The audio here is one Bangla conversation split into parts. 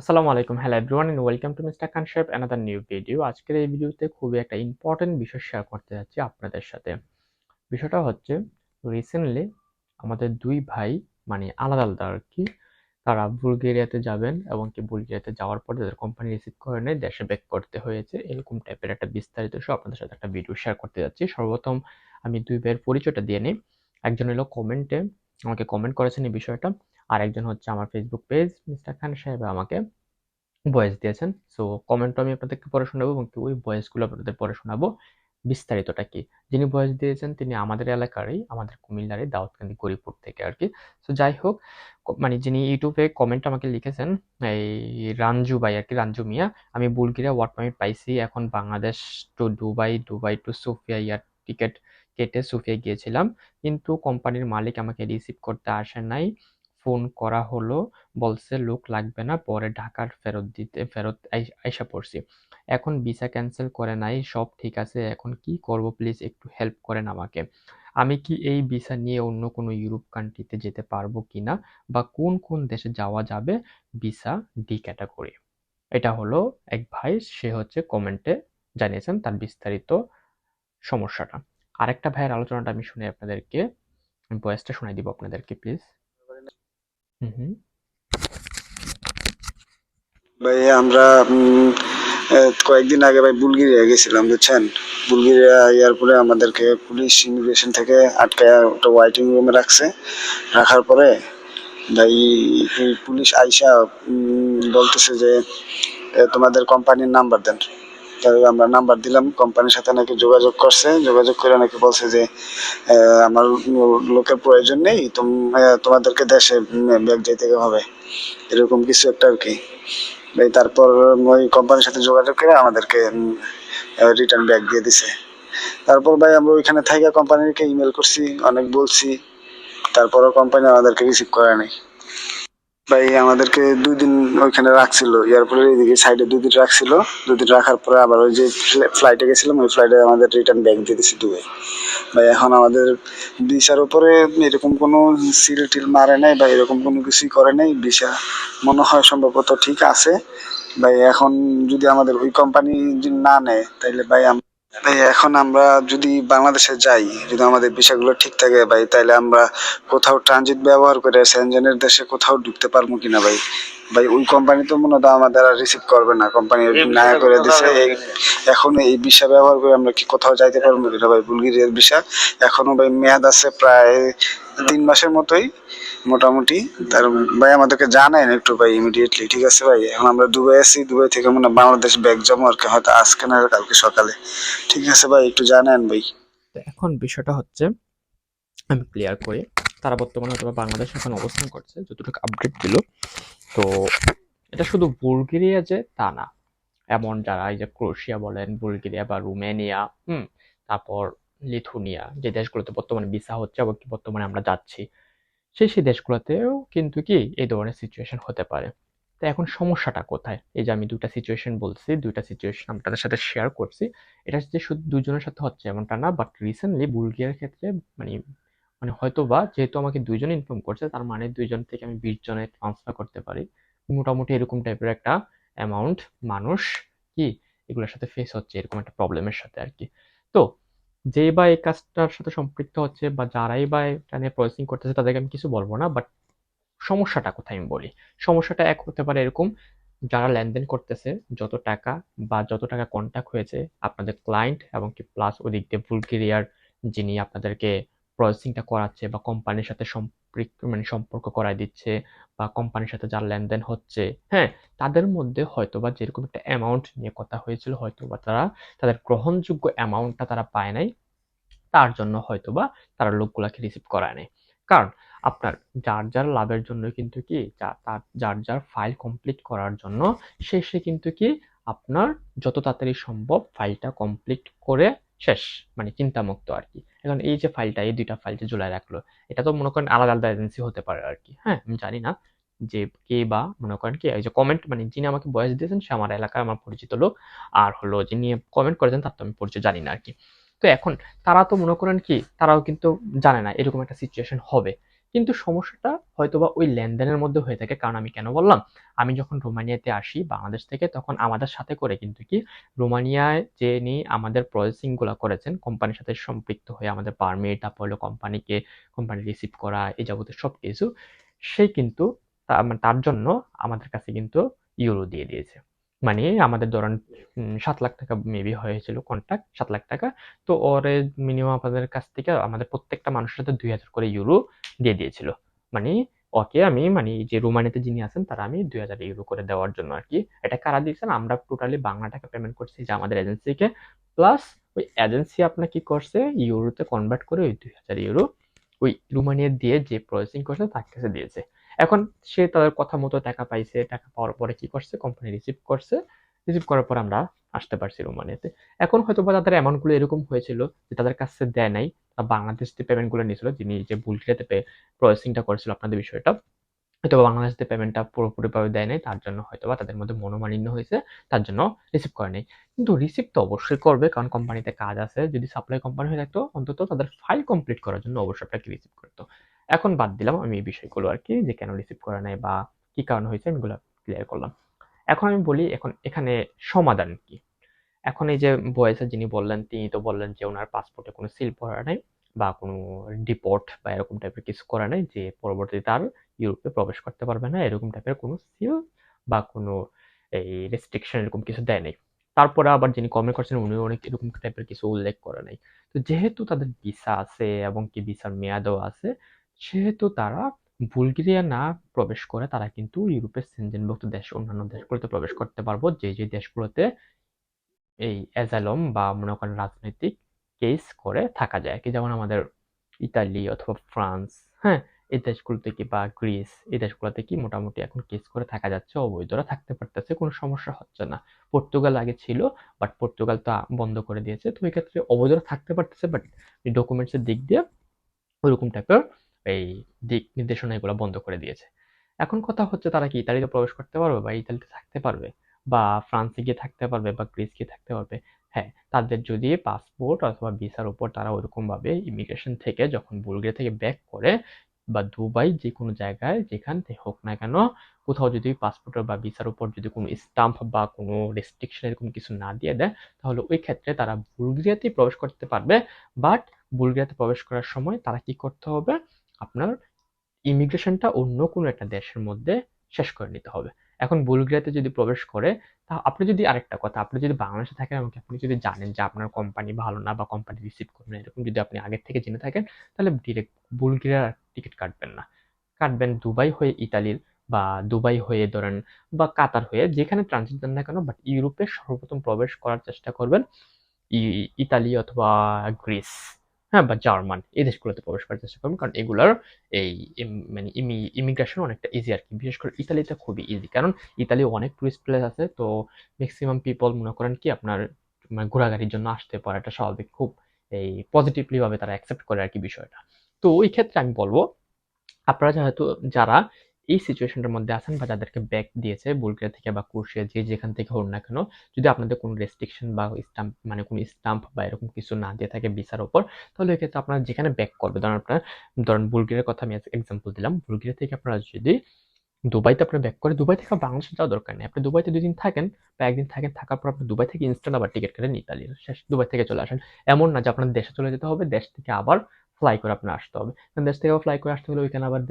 আসসালামু আলাইকুম। Hello everyone and welcome to mister কানশেপ another new video আজকের এই ভিডিওতে খুবই একটা ইম্পর্টেন্ট বিষয় শেয়ার করতে যাচ্ছি আপনাদের সাথে। বিষয়টা হচ্ছে রিসেন্টলি আমাদের দুই ভাই মানে আলাদা আলাদা আর কি, তারা বুলগেরিয়াতে যাবেন এবং কি বুলগেরিয়াতে যাওয়ার পর তাদের কোম্পানি রিসিভ করে নেয়, দেশে ব্যাক করতে হয়েছে। এরকম টাইপের একটা বিস্তারিত সব আপনাদের সাথে একটা ভিডিও শেয়ার করতে যাচ্ছি। সর্বপ্রথম আমি দুই ভাইয়ের পরিচয়টা দিয়ে নিই। একজন হলো কমেন্টে আমাকে কমেন্ট করেছেন এই বিষয়টা। আর একজন হচ্ছে আমার ফেসবুক পেজ মিস্টার খান সাহেব আমাকে ভয়েস দিয়েছেন। সো কমেন্টও আমি আপনাদেরকে পড়ে শোনাবো এবং ওই ভয়েসগুলো আপনাদের পড়ে শোনাবো। বিস্তারিতটা কি? যিনি ভয়েস দিয়েছেন, তিনি আমাদের এলাকারই, আমাদের কুমিল্লারই দাউদকান্দি গরিপুর থেকে আর কি। সো যাই হোক মানে যিনি ইউটিউবে কমেন্ট আমাকে লিখেছেন, এই রাঞ্জু ভাই আর কি রাঞ্জু মিয়া, আমি বুলগিরা ওয়ার্ক পারমিট পাইছি। এখন Bangladesh to Dubai Dubai to Sofia air ticket কেটে সোফিয়া গিয়েছিলাম। কিন্তু কোম্পানির মালিক আমাকে রিসিভ করতে আসে নাই। ফোন করা হলো, বলছে, লোক লাগবে না, পরে ঢাকার ফেরত দিতে, ফেরত আইসা পড়ছি। এখন ভিসা ক্যান্সেল করে নাই, সব ঠিক আছে, এখন কি করব, প্লিজ একটু হেল্প করেন আমাকে। আমি কি এই ভিসা নিয়ে অন্য কোনো ইউরোপ কান্ট্রিতে যেতে পারব কিনা বা কোন কোন দেশে যাওয়া যাবে ভিসা ডি ক্যাটাগরি? এটা হলো এক ভাই, সে হচ্ছে কমেন্টে জানিয়েছেন তার বিস্তারিত সমস্যাটা। আরেকটা ভাইয়ের আলোচনাটা আমি শুনে আপনাদেরকে ভয়েসটা শোনাই দিব আপনাদেরকে, প্লিজ। ভাই আমরা উম, কয়েকদিন আগে ভাই বুলগেরিয়া গেছিলাম বুঝছেন? বুলগেরিয়া এয়ারপোর্টে আমাদেরকে পুলিশ ইমিগ্রেশন থেকে আটকায় একটা ওয়াইটিং রুমে রাখছে। রাখার পরে ভাই এই পুলিশ আইসা উম, বলতেছে যে তোমাদের কোম্পানির নাম্বার দেন। আমরা নাম্বার দিলাম, কোম্পানির সাথে নাকি যোগাযোগ করছে, যোগাযোগ করে নাকি বলছে যে আমার লোকের প্রয়োজন নেই তোমাদেরকে দেশে ব্যাগ যেতে হবে। এরকম কিছু একটা আর কি। তারপর ওই কোম্পানির সাথে যোগাযোগ করে আমাদেরকে রিটার্ন ব্যাক দিয়ে দিছে। তারপর ভাই আমরা ওইখানে থাইকা কোম্পানিকে ইমেল করছি, অনেক বলছি, তারপরও কোম্পানি আমাদেরকে রিসিভ করে নাই। ভাই, আমাদেরকে দুই দিন ওইখানে রাখছিল। এয়ারপোর্টের এদিকে সাইডে দুই দিন রাখছিল। দুই দিন রাখার পরে আবার ওই যে ফ্লাইটে গেছিলাম, ওই ফ্লাইটে আমাদের রিটার্ন ব্যাক দিয়ে দিয়েছি দুবাই। ভাই, এখন আমাদের ভিসার উপরে এরকম কোনো সিল টিল মারে নাই বা এরকম কোনো কিছুই করে নাই। ভিসা মনে হয় সম্ভবত ঠিক আছে। ভাই, এখন যদি আমাদের ওই কোম্পানি যদি না নেয়, তাইলে ভাই ভাই এখন আমরা যদি বাংলাদেশে যাই যদি আমাদের ভিসাগুলো ঠিক থাকে ভাই তাহলে আমরা কোথাও ট্রানজিট ব্যবহার করে সেনজেনের দেশে কোথাও ঢুকতে পারব কিনা ভাই? ভাই ওই কোম্পানি তো মনে হয় আমাদের আর রিসিভ করবে না। কোম্পানি না করে দিছে। এখন এই ভিসা ব্যবহার করে আমরা কি কোথাও যাইতে পারব কিনা ভাই? বুলগেরিয়ার ভিসা এখনও ভাই মেয়াদ আছে প্রায় তিন মাসের মতোই। মোটামুটি। তার ভাই আমাদেরকে জানেন একটু ভাই ইমিডিয়েটলি ঠিক আছে ভাই? এখন আমরা দুবাই আছি, দুবাই থেকে মনে বাংলাদেশ ব্যাগ জমা আর কি, হয়তো আজকে না কালকে সকালে। ঠিক আছে ভাই, একটু জানেন ভাই। এখন বিষয়টা হচ্ছে, আমি ক্লিয়ার করি, তারা বর্তমানে হয়তো বাংলাদেশ এখন অবস্থান করছে, যতটুকু আপডেট দিল। তো এটা শুধু বুলগেরিয়া যে তা না, এমন যারা এই যে ক্রোশিয়া বলেন, বুলগেরিয়া বা রুমেনিয়া, হুম, তারপর লিথুনিয়া, যে দেশগুলোতে বর্তমানে ভিসা হচ্ছে, আবার কি বর্তমানে আমরা যাচ্ছি সেই সেই দেশগুলোতেও কিন্তু কি এই ধরনের সিচুয়েশন হতে পারে। তো এখন সমস্যাটা কোথায়? এই যে আমি দুটা সিচুয়েশন বলছি, দুইটা সিচুয়েশন আমি তাদের সাথে শেয়ার করছি, এটা যে শুধু দুজনের সাথে হচ্ছে এমনটা না বাট রিসেন্টলি বুলগেরিয়ার ক্ষেত্রে মানে মানে হয়তো বা যেহেতু আমাকে দুইজন ইনফর্ম করছে, তার মানে দুইজন থেকে আমি বিশ জনে ট্রান্সফার করতে পারি। মোটামুটি এরকম টাইপের একটা অ্যামাউন্ট মানুষ কি এগুলোর সাথে ফেস হচ্ছে, এরকম একটা প্রবলেমের সাথে আর কি। তো যে বা এই কাজটার সাথে সম্পৃক্ত হচ্ছে বা যারাই বা এটা নিয়ে প্রসেসিং করতেছে, তাদেরকে আমি কিছু বলব না বাট সমস্যাটা কোথায় আমি বলি? সমস্যাটা এক হতে পারে এরকম, যারা লেনদেন করতেছে, যত টাকা বা যত টাকা কন্ট্যাক্ট হয়েছে আপনাদের ক্লায়েন্ট এবং কি প্লাস ওদিক দিয়ে ভুল বুলগেরিয়ার যিনি আপনাদেরকে প্রসেসিংটা করাচ্ছে বা কোম্পানির সাথে মানে সম্পর্ক করায় দিচ্ছে বা কোম্পানির সাথে যার লেনদেন হচ্ছে হ্যাঁ তাদের মধ্যে হয়তো বা যেরকম একটা অ্যামাউন্ট নিয়ে কথা হয়েছিল হয়তো বা তারা, তাদের গ্রহণযোগ্য অ্যামাউন্টটা তারা পায় নাই, তার জন্য হয়তোবা তারা লোকগুলাকে রিসিভ করায় নাই। কারণ আপনার যার যার লাভের জন্য কিন্তু কি তার, যার যার ফাইল কমপ্লিট করার জন্য শেষে কিন্তু কি, আপনার যত তাড়াতাড়ি সম্ভব ফাইলটা কমপ্লিট করে শেষ মানে চিন্তামুক্ত আর কি এখন এই যে ফাইলটা এই দুইটা ফাইল যে জোলাই রাখল, এটা তো মনে করেন আলাদা আলাদা এজেন্সি হতে পারে আর কি হ্যাঁ আমি জানি না যে কে বা মনে করেন কি, এই যে কমেন্ট মানে যিনি আমাকে বয়স দিয়েছেন, সে আমার এলাকায় আমার পরিচিত লোক। আর হলো যিনি কমেন্ট করেছেন, তার তো আমি পরিচয় জানি না আর কি তো এখন তারা তো মনে করেন কি, তারাও কিন্তু জানে না এরকম একটা সিচুয়েশন হবে। কিন্তু সমস্যাটা হয়তোবা ওই লেনদেনের মধ্যে হয়ে থাকে। কারণ আমি কেন বললাম? আমি যখন রোমানিয়াতে আসি বাংলাদেশ থেকে, তখন আমাদের সাথে করে কিন্তু কি? রোমানিয়ায় যে নিয়ে আমাদের প্রসেসিংগুলো করেছেন কোম্পানির সাথে সম্পৃক্ত হয়ে আমাদের পারমিট তারপর হলো কোম্পানিকে কোম্পানি রিসিভ করা, এই যাবতীয় সব কিছু সে কিন্তু মানে তার জন্য আমাদের কাছে কিন্তু ইউরো দিয়ে দিয়েছে। মানে আমাদের ধরেন সাত লাখ টাকা মেবি হয়েছিল কন্ট্রাক্ট সাত লাখ টাকা। তো ওরে মিনিমাম আপনাদের কাছ থেকে আমাদের প্রত্যেকটা মানুষের সাথে দুই হাজার করে ইউরো দিয়ে দিয়েছিল। মানে ওকে আমি মানে যে রোমানিতে যিনি আছেন, তারা আমি দুই হাজার ইউরো করে দেওয়ার জন্য আর কি। এটা কারা দিয়েছেন? আমরা টোটালি বাংলা টাকা পেমেন্ট করছি যে আমাদের এজেন্সিকে প্লাস ওই এজেন্সি আপনার কি করছে? ইউরোতে কনভার্ট করে ওই দুই হাজার ইউরো ওই রোমানিয়া দিয়ে যে প্রসেসিং করছে, তার কাছে দিয়েছে। এখন সে তাদের কথা মতো টাকা পাইছে, টাকা পাওয়ার পরে কি করছে? কোম্পানি রিসিভ করছে। রিসিভ করার পর আমরা আসতে পারছি রোমানিয়াতে। এখন হয়তো বা তাদের অ্যামাউন্টগুলো এরকম হয়েছিল যে তাদের কাছে দেয় নাই। বাংলাদেশ যে পেমেন্টগুলো নিয়েছিল, যিনি যে বুলগেরিয়াতে প্রসেসিংটা করেছিল আপনাদের বিষয়টা হয়তো বাংলাদেশ যে পেমেন্টটা পুরোপুরিভাবে দেয় নাই, তার জন্য হয়তো বা তাদের মধ্যে মনোমালিন্য হয়েছে, তার জন্য রিসিভ করে নাই। কিন্তু রিসিভ তো অবশ্যই করবে, কারণ কোম্পানিতে কাজ আছে। যদি সাপ্লাই কোম্পানি হয়ে থাকতো, অন্তত তাদের ফাইল কমপ্লিট করার জন্য অবশ্যই আপনাকে রিসিভ করতো। এখন বাদ দিলাম আমি এই বিষয়গুলো আর কি যে কেন রিসিভ করে নাই বা কি কারণ হয়েছে, আমি এগুলো ক্লিয়ার করলাম। এখন আমি বলি, এখন এখানে সমাধান কি? এখন এই যে বয়েসে যিনি বললেন, তিনি তো বললেন যে ওনার পাসপোর্টে কোনো সিল পড়া নাই বা কোনো ডিপোর্ট বা এরকম টাইপের কিছু করা নাই যে পরবর্তীতে আর ইউরোপে প্রবেশ করতে পারবে না, এরকম টাইপের কোনো সিল বা কোনো এই রেস্ট্রিকশন এরকম কিছু দেয় নাই। তারপরে আবার যিনি কমেন্ট করছেন উনি অনেক এরকম টাইপের কিছু উল্লেখ করে নাই। তো যেহেতু তাদের ভিসা আছে এবং কি ভিসার মেয়াদও আছে সেহেতু তারা বুলগেরিয়া না প্রবেশ করে, তারা কিন্তু ইউরোপের সেনজেনভুক্ত দেশ, অন্যান্য দেশগুলোতে প্রবেশ করতে পারব। যে যে দেশগুলোতে এই অ্যাজালম বা মনে করেন রাজনৈতিক কেস করে থাকা যায়। কি যেমন আমাদের ইতালি অথবা ফ্রান্স হ্যাঁ? এই দেশগুলোতে কি বা গ্রিস, এই দেশগুলোতে কি মোটামুটি এখন কেস করে থাকা যাচ্ছে, অবৈধরা থাকতে পারতেছে, কোনো সমস্যা হচ্ছে না। পর্তুগাল আগে ছিল বাট পর্তুগাল তো বন্ধ করে দিয়েছে। তো এক্ষেত্রে অবৈধরা থাকতে পারতেছে বাট ডকুমেন্টসের দিক দিয়ে ওইরকম টাইপের এই দিক নির্দেশনা এগুলো বন্ধ করে দিয়েছে। এখন কথা হচ্ছে তারা কি ইতালিতে প্রবেশ করতে পারবে বা ইতালিতে থাকতে পারবে? বা ফ্রান্সে গিয়ে থাকতে পারবে বা গ্রিস গিয়ে থাকতে পারবে? হ্যাঁ তাদের যদি পাসপোর্ট অথবা ভিসার উপর তারা ওরকম ভাবে ইমিগ্রেশন থেকে যখন বুলগেরিয়া থেকে ব্যাক করে বা দুবাই যে কোনো জায়গায় যেখান থেকে হোক না কেন, কোথাও যদি পাসপোর্ট বা ভিসার উপর যদি কোনো স্টাম্প বা কোনো রেস্ট্রিকশন এরকম কিছু না দিয়ে দেয়, তাহলে ওই ক্ষেত্রে তারা বুলগেরিয়াতেই প্রবেশ করতে পারবে। বাট বুলগেরিয়াতে প্রবেশ করার সময় তারা কি করতে হবে? আপনার ইমিগ্রেশনটা অন্য কোনো একটা দেশের মধ্যে শেষ করে নিতে হবে। এখন বুলগেরিয়াতে যদি প্রবেশ করে, তা আপনি যদি আরেকটা কথা, আপনি যদি বাংলাদেশে থাকেন এবং আপনি যদি জানেন যে আপনার কোম্পানি ভালো না বা কোম্পানি রিসিভ করবে না, এরকম যদি আপনি আগের থেকে জেনে থাকেন, তাহলে ডিরেক্ট বুলগেরিয়ার টিকিট কাটবেন না। কাটবেন দুবাই হয়ে ইতালির বা দুবাই হয়ে ধরেন বা কাতার হয়ে যেখানে ট্রানজিট দেন না কেন বাট ইউরোপে সর্বপ্রথম প্রবেশ করার চেষ্টা করবেন ইতালি অথবা গ্রিস। হ্যাঁ বা জার্মান, এই দেশগুলোতে প্রবেশ করার চেষ্টা করবেন। কারণ এগুলোর এই মানে ইমিগ্রেশন অনেকটা ইজি আর কি। বিশেষ করে ইতালিতে খুবই ইজি কারণ ইতালি অনেক টুরিস্ট প্লেস আছে, তো ম্যাক্সিমাম পিপল মনে করেন কি, আপনার মানে ঘোরাঘুরির জন্য আসতে পারে এটা স্বাভাবিক। খুব এই পজিটিভলি ভাবে তারা অ্যাকসেপ্ট করে আর কি বিষয়টা। তো ওই ক্ষেত্রে আমি বলব, আপনারা যেহেতু, যারা এই সিচুয়েশনটার মধ্যে আছেন বা যাদেরকে ব্যাক দিয়েছে বুলগেরিয়া থেকে বা কুর্সিয়া যে যেখান থেকে হোক না কেন, যদি আপনাদের কোনো রেস্ট্রিকশন বা স্টাম্প মানে কোনো স্টাম্প বা এরকম কিছু না দিয়ে থাকে ভিসার ওপর, তাহলে এক্ষেত্রে আপনারা যেখানে ব্যাক করবে, ধরেন আপনার, ধরেন বুলগেরিয়ার কথা আমি এক্সাম্পল দিলাম। বুলগেরিয়া থেকে আপনারা যদি দুবাইতে আপনার ব্যাক করে, দুবাই থেকে বাংলাদেশে যাওয়ার দরকার নেই। আপনি দুবাইতে দুদিন থাকেন বা একদিন থাকেন, থাকার পর আপনি দুবাই থেকে ইনস্ট্যান্ট আবার টিকিট কেটেন ইতালির শেষ, দুবাই থেকে চলে আসেন। এমন না যে আপনার দেশে চলে যেতে হবে, দেশ থেকে আবার ফ্লাই করে আপনার আসতে হবে। দেশ থেকে ফ্লাই করে আসতে হলে ওইখানে আবার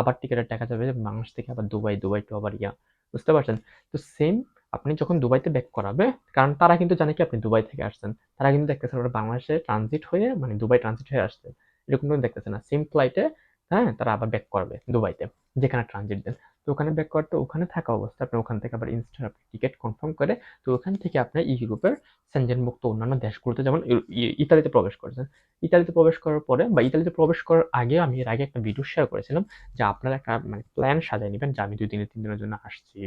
আবার টিকিটের টাকা যাবে বাংলাদেশ থেকে আবার দুবাই দুবাই টু আবার ইয়া, বুঝতে পারছেন? তো সেম আপনি যখন দুবাইতে ব্যাক করাবে, কারণ তারা কিন্তু জানে কি আপনি দুবাই থেকে আসছেন, তারা কিন্তু দেখতেছে ওরা বাংলাদেশে ট্রানজিট হয়ে মানে দুবাই ট্রানজিট হয়ে আসছে, এরকম কিন্তু দেখতেছে না সেম ফ্লাইটে হ্যাঁ তারা আবার ব্যাক করবে দুবাইতে, যেখানে ট্রানজিট দেন। তো ওখানে ব্যাক করতে ওখানে থাকা অবস্থা। আপনি ওখান থেকে আবার ইনস্ট্যান্ট আপনি টিকিট কনফার্ম করে, তো ওখান থেকে আপনি ইউরোপের সেনজেনমুক্ত অন্যান্য দেশগুলোতে যেমন ইতালিতে প্রবেশ করেছেন। ইতালিতে প্রবেশ করার পরে বা ইতালিতে প্রবেশ করার আগে আমি এর আগে একটা ভিডিও শেয়ার করেছিলাম যে আপনারা একটা মানে প্ল্যান সাজায় নেবেন যে আমি দুই দিনের, তিন দিনের জন্য আসছি,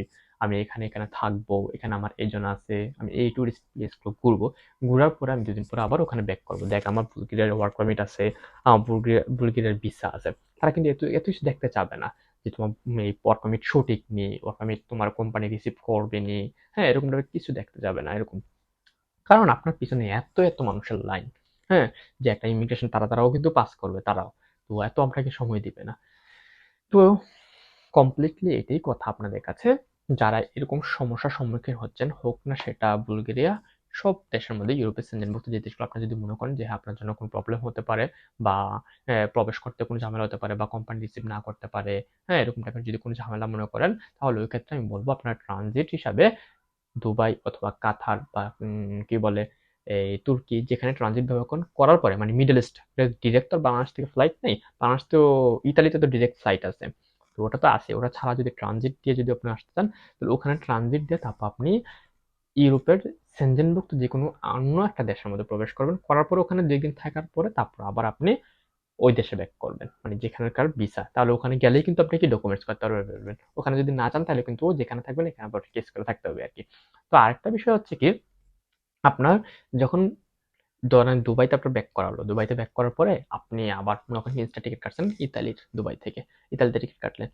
আমি এখানে এখানে থাকব, এখানে আমার এজন আছে, আমি এই টুরিস্ট প্লেসগুলো ঘুরবো। ঘোরার পরে আমি দুদিন পরে আবার ওখানে ব্যাক করব। দেখ, আমার বুলগেরিয়ার ওয়ার্ক পারমিট আছে, আমার বুলগেরিয়া বুলগেরিয়ার ভিসা আছে। তারা কিন্তু এত এত কিছু দেখতে চাবে না। যে তোমার এই ওয়ার্ক পারমিট সঠিক নেই ওয়ার্ক পারমিট তোমার কোম্পানি রিসিভ করবে নি হ্যাঁ এরকম টাইপের কিছু দেখতে যাবে না, এরকম। কারণ আপনার পিছনে এত এত মানুষের লাইন হ্যাঁ যে একটা ইমিগ্রেশন তারা তারাও কিন্তু পাস করবে তারাও, তো এত আপনাকে সময় দিবে না। তো কমপ্লিটলি এটাই কথা আপনাদের কাছে, যারা এরকম সমস্যার সম্মুখীন হচ্ছেন, হোক না সেটা বুলগেরিয়া সব দেশের মধ্যে ইউরোপের সেনজেনভুক্ত যে দেশগুলো আপনারা যদি মনে করেন যে হ্যাঁ, আপনার জন্য কোনো প্রবলেম হতে পারে বা আহ, প্রবেশ করতে কোনো ঝামেলা হতে পারে বা কোম্পানি রিসিভ না করতে পারে হ্যাঁ এরকম টাইপের যদি কোনো ঝামেলা মনে করেন তাহলে ওই ক্ষেত্রে আমি বলব আপনার ট্রানজিট হিসাবে দুবাই অথবা কাতার বা কি বলে এই তুর্কি যেখানে ট্রানজিট ব্যবহার করার পরে মানে মিডল ইস্ট ডিরেক্ট তো বাংলাদেশ থেকে ফ্লাইট নেই বাংলাদেশ তো ইতালিতে তো ডিরেক্ট ফ্লাইট আছে তো ওটা তো আছে ওটা ছাড়া যদি ট্রানজিট দিয়ে যদি আপনি আসতে চান তাহলে ওখানে ট্রানজিট দিয়ে তারপর আপনি ইউরোপের সেনজেনভুক্ত যে কোনো অন্য একটা দেশের মধ্যে প্রবেশ করবেন, করার পর ওখানে দুই দিন থাকার পরে তারপর আবার আপনি ওই দেশে ব্যাক করবেন। মানে যেখানকার ভিসা তাহলে ওখানে গেলেই কিন্তু আপনি কি ডকুমেন্টস করতে পারবেন ওখানে যদি না চান তাহলে কিন্তু ও যেখানে থাকবেন, এখানে আবার কেস করে থাকতে হবে আর কি তো আরেকটা বিষয় হচ্ছে কি, আপনার যখন ধরেন দুবাইতে আপনার ব্যাক করা হলো, দুবাইতে ব্যাক করার পরে আপনি আবার করেন ইনস্টা টিকিট কাটছেন, ইতালির, দুবাই থেকে, ইতালিতে টিকিট কাটলেন।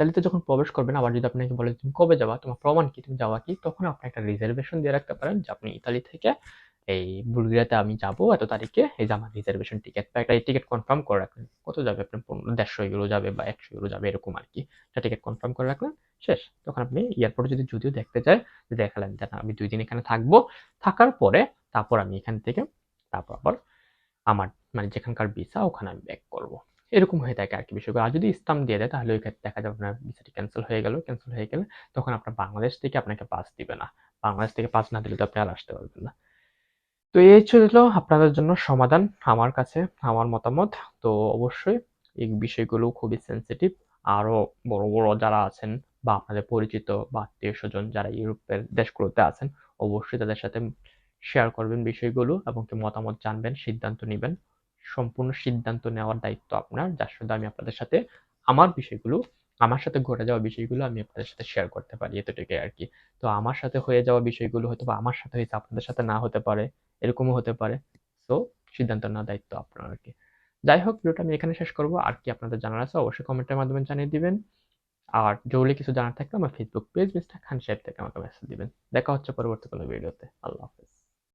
ইতালিতে যখন প্রবেশ করবেন, আবার যদি আপনাকে বলে তুমি কবে যাবা? তোমার প্রমাণ কি? তুমি যাওয়া কি? তখন আপনি একটা রিজার্ভেশন দিয়ে রাখতে পারেন যে, আপনি ইতালি থেকে এই বুলগেরিয়াতে আমি যাব এত তারিখে। এই যে আমার রিজার্ভেশন টিকিট বা একটা টিকিট কনফার্ম করে রাখলেন। কত যাবে আপনার পনেরো দেড়শো ইউরো যাবে বা একশো ইউরো যাবে, এরকম আর কি। টিকিট কনফার্ম করে রাখলেন, শেষ। তখন আপনি এয়ারপোর্টে যদি যদিও দেখতে চায় যে দেখালেন যে আমি দুই দিন এখানে থাকব। থাকার পরে তারপর আমি এখান থেকে, তারপর আবার আমার মানে যেখানকার ভিসা ওখানে আমি ব্যাক করব। এরকম হয়ে থাকে আর কি বিষয়গুলো। আর যদি স্টাম্প দিয়ে দেয়, তাহলে ওই ক্ষেত্রে দেখা যাবে আপনার ভিসাটি ক্যান্সেল হয়ে গেল ক্যান্সেল হয়ে গেলে তখন আপনার বাংলাদেশ থেকে আপনাকে পাস দিবে না। বাংলাদেশ থেকে পাস না দিলে তো আপনি আর আসতে পারবেন না। তো এই ছিল আপনাদের জন্য সমাধান আমার কাছে, আমার মতামত। তো অবশ্যই এই বিষয়গুলো খুবই সেন্সিটিভ আরও বড় বড় যারা আছেন বা আপনাদের পরিচিত বা আত্মীয় স্বজন যারা ইউরোপের দেশগুলোতে আছেন, অবশ্যই তাদের সাথে শেয়ার করবেন বিষয়গুলো এবং কি মতামত জানবেন, সিদ্ধান্ত নেবেন। সম্পূর্ণ সিদ্ধান্ত নেওয়ার দায়িত্ব আপনার, যার সাথে আমি আপনাদের সাথে আমার বিষয়গুলো, আমার সাথে ঘটে যাওয়া বিষয়গুলো আমি আপনাদের সাথে শেয়ার করতে পারি এতটুকুই আর কি। তো আমার সাথে হয়ে যাওয়া বিষয়গুলো হয়তো বা আমার সাথে হয়েছে, আপনাদের সাথে না হতে পারে, এরকমও হতে পারে। তো সিদ্ধান্ত নেওয়ার দায়িত্ব আপনার আর কি। যাই হোক, ভিডিওটা আমি এখানে শেষ করব। আর কি আপনাদের জানার আছে অবশ্যই কমেন্টের মাধ্যমে জানিয়ে দিবেন। আর জরুরি কিছু জানার থাকলে আমার ফেসবুক পেজ মিস্টার খান সাহেব থেকে আমাকে মেসেজ দিবেন। দেখা হচ্ছে পরবর্তী কোনো ভিডিওতে। আল্লাহ হাফেজ।